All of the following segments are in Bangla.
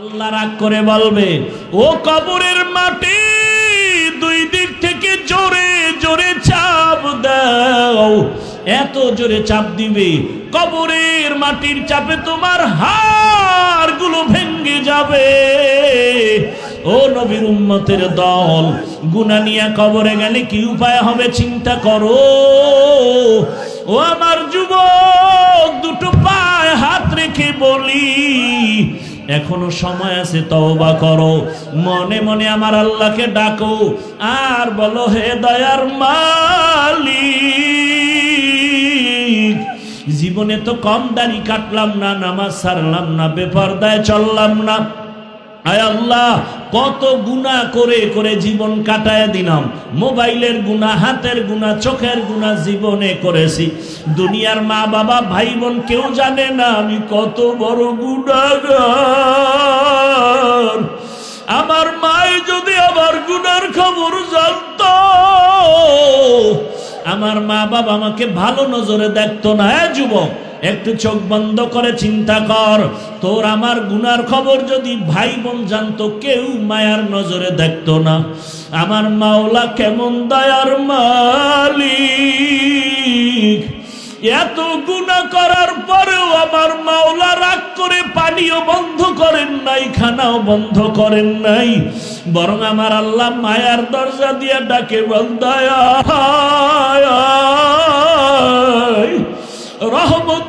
আল্লাহ রাগ করে বলবে, ও কবরের মাটি, দুই দিক থেকে জোরে জোরে চাপ দাও। এত জোরে চাপ দিবে, কবরের মাটির চাপে তোমার হাড়গুলো ভেঙ্গে যাবে। ও নবীর উম্মতের দল গুনা নিয়ে কবরে গেলে কি উপায় হবে চিন্তা করো। ও আমার যুবক, দুটো পায়ে হাত রেখে বলি এখনও সময় আছে, তওবা করো। মনে মনে আমার আল্লাহকে ডাকো। আর বলো, হে দয়ার মালি জীবনে তো কম দাড়ি কাটলাম না, নামাজ সারলাম না, বেপরদায় চললাম না। আয় আল্লাহ, কত গুণা করে করে জীবন কাটায় দিলাম। মোবাইলের গুণা, হাতের গুণা, চোখের গুণা জীবনে করেছি। দুনিয়ার মা বাবা ভাই বোন কেউ জানে না আমি কত বড় গুণাগার। আমার মায়ে যদি আমার গুণার খবর জানতো, আমার মা বাবা আমাকে ভালো নজরে দেখতো না। হ্যাঁ যুবক একটু চোখ বন্ধ করে চিন্তা কর। তোর আমার গুনার খবর যদি ভাই বোন জানতো, কেউ মায়ার নজরে দেখতো না। আমার মাওলা কেমন দয়ার মালিক। এত গুণা করার পরেও আমার মাওলা রাগ করে পানিও বন্ধ করেন নাই, খানাও বন্ধ করেন নাই। বরং আমার আল্লাহ মায়ার দরজা দিয়ে ডাকে বন্দায় রহমতের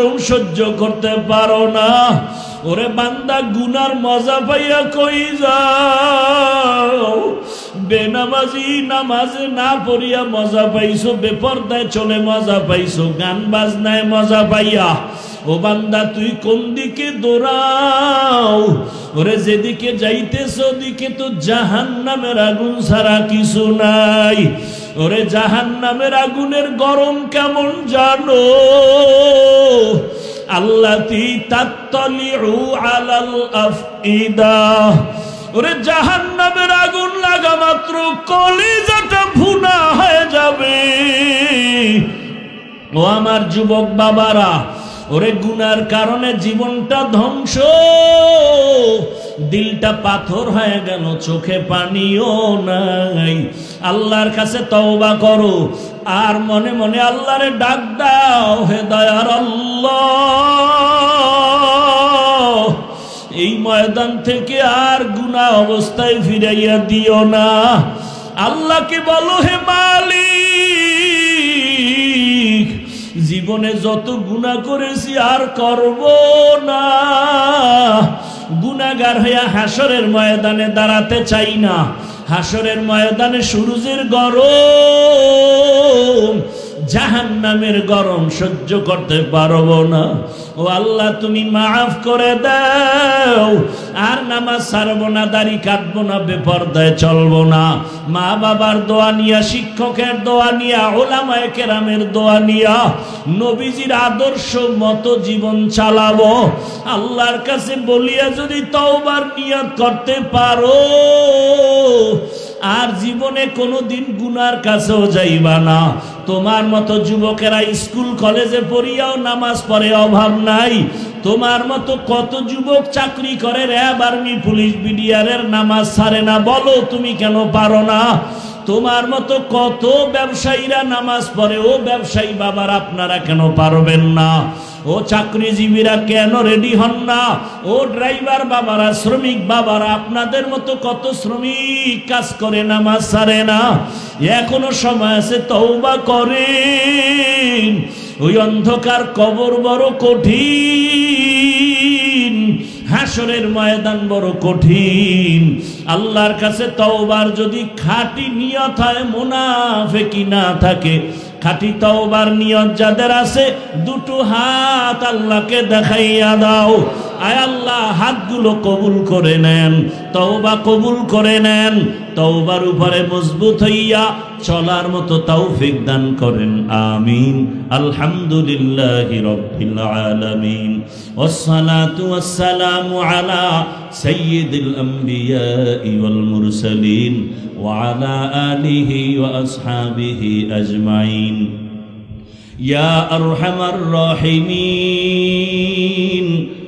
গরম সহ্য করতে পারো না। ওরে বান্দা গুনার মজা পাইয়া কই যাও? বেনামাজি নামাজে না পড়িয়া মজা পাইছো, বেপর্দায় চলে মজা পাইছো, গান বাজনায় মজা পাইয়া। ও বান্দা, তুই কোন দিকে দৌড়াও? ওরে যেদিকে যাইতেছ, ওদিকে তো জাহান নামের আগুন ছাড়া কিছু নাই। ওরে জাহান নামের আগুনের গরম কেমন জানো? আল্লাহ আল্লাতি তাত্তলিউ আলাল আফইদা। ওরে জাহান নামের আগুন লাগা মাত্র কলিজাটা ভুনা হয়ে যাবে। ও আমার যুবক বাবারা, ওরে গুনার কারণে জীবনটা ধ্বংস। দিলটা পাথর হয়ে গেল, চোখে পানিও নাই। আল্লাহর কাছে তওবা করো, আর মনে মনে আল্লাহরে ডাক দাও, হে দয়ার আল্লাহ। ময়দান থেকে আর গুনা অবস্থায় ফিরাইয়া দিও না। আল্লাহকে বলো, হে মালিক, জীবনে যত গুণা করেছি আর করব না। গুনাগার হইয়া হাসরের ময়দানে দাঁড়াতে চাই না। হাসরের ময়দানে সূর্যের গরম। জাহান নামের গরম সহ্য করতে পারব না। ও আল্লাহ তুমি মাফ করে দাও। আর নামাজ ছাড়বো না, দাড়ি কাটবো না, বেপর্দায় চলবো না। মা বাবার দোয়া নিয়া, শিক্ষকের দোয়া নিয়া, ওলামায় কেরামের দোয়া নিয়া, নবীজির আদর্শ মতো জীবন চালাবো। আল্লাহর কাছে বলিয়া যদি তওবার নিয়ত করতে পারো, আর জীবনে কোনো দিন গুনার কাছেও যাইবা না। তোমার মতো যুবকেরা স্কুল, কলেজে পড়িয়াও নামাজ পড়ে অভাব নাই। তোমার মতো কত যুবক চাকরি করে র্যাব আর্মি পুলিশ বিডিআরের নামাজ সারে না, বলো তুমি কেন পারো না? তোমার মতো কত ব্যবসায়ীরা নামাজ পড়ে, ও ব্যবসায়ী বাবার আপনারা কেন পারবেন না? ও চাকরিজীবীরা কেন রেডি হন না? ও ড্রাইভার বাবারা, শ্রমিক বাবারা, আপনাদের মতো কত শ্রমিক কাজ করে নামাজ সারে না? এখনও সময় আছে, তওবা করেন। ওই অন্ধকার কবর বড় কঠিন। হাসরের ময়দান বড় কঠিন। আল্লাহর কাছে তওবার যদি খাঁটি নিয়ত হয়, মুনাফেকি না থাকে, খাঁটি তওবার নিয়ত যাদের আছে, দুটো হাত আল্লাহকে দেখাইয়া দাও। আয় আল্লাহ হাতগুলো কবুল করে নেন তওবা কবুল করে নেন তওবার উপরে মজবুত হইয়া চলার মতো তৌফিক দান করেন আমিন আলহামদুলিল্লাহি রাব্বিল আলামিন ওয়াসসালাতু ওয়াসসালামু আলা সাইয়্যিদিল আমবিয়াই ওয়াল মুরসালিন ওয়া আলা আলিহি ওয়া আসহাবিহি আজমাইন يا أرحم الراحمين